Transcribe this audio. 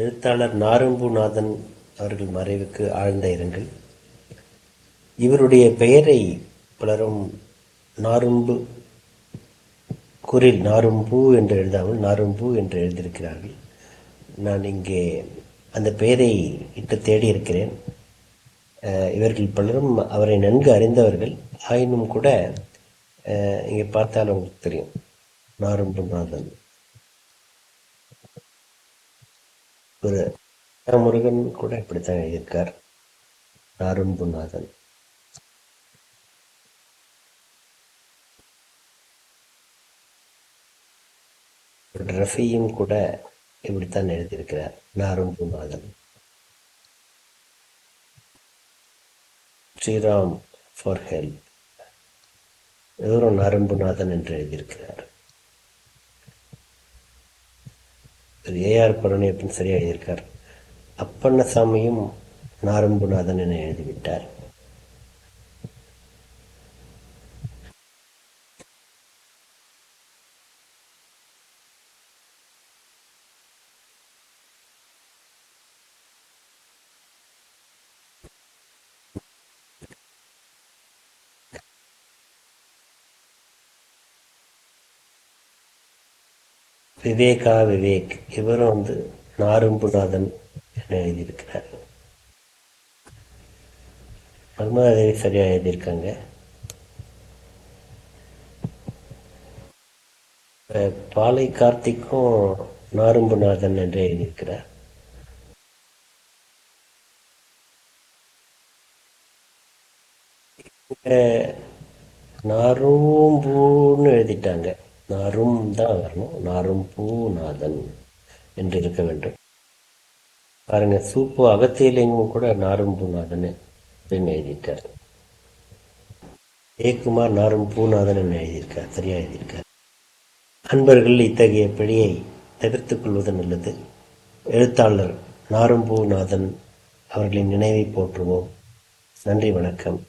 எழுத்தாளர் நாரும்புநாதன் அவர்கள் மறைவுக்கு ஆழ்ந்த இரங்கல். இவருடைய பெயரை பலரும் நாரும்பு குரில் நாரும்பூ என்று எழுதாமல் நாரும்பூ என்று எழுதியிருக்கிறார்கள். நான் இங்கே அந்த பெயரை இட்டு தேடியிருக்கிறேன். இவர்கள் பலரும் அவரை நன்கு அறிந்தவர்கள். ஆயினும் கூட இங்கே பார்த்தால் உங்களுக்கு தெரியும். நாரும்புநாதன். ஒரு முருகன் கூட இப்படித்தான் எழுதியிருக்கார். நாரும்புநாதன் ரஃபியும் கூட இப்படித்தான் எழுதியிருக்கிறார். நாரும்புநாதன் ஸ்ரீராம் ஃபார் ஹெல்ப் இவரும் நாரும்புநாதன் என்று எழுதியிருக்கிறார். ஏஆர் பழனியப்பன் சரியாக எழுதியிருக்கார். அப்பண்ணசாமியும் நாரம்புநாதன் என எழுதிவிட்டார். விவேகா விவேக். இவரும் வந்து நாரும்புநாதன் என எழுதியிருக்கிறார். மர்மதாதேவி சரியா எழுதியிருக்காங்க. பாலை கார்த்திக்கும் நாரும்புநாதன் என்று எழுதியிருக்கிறார். இங்க நாரும்பூன்னு எழுதிட்டாங்க. நாரும் தான் வரணும் நாரும்பூநாதன் என்று இருக்க வேண்டும். பாருங்க சூப்பு அகத்தியலிங்கம் கூட நாரும்பூநாதன் அப்படின்னு எழுதிட்டார் ஜெயக்குமார் நாரும்பூநாதன் என்று எழுதியிருக்கார் சரியா எழுதியிருக்கார். அன்பர்கள் இத்தகைய பிழையை தவிர்த்துக் கொள்வது நல்லது. எழுத்தாளர் நாரும்பூநாதன் அவர்களின் நினைவை போற்றுவோம். நன்றி வணக்கம்.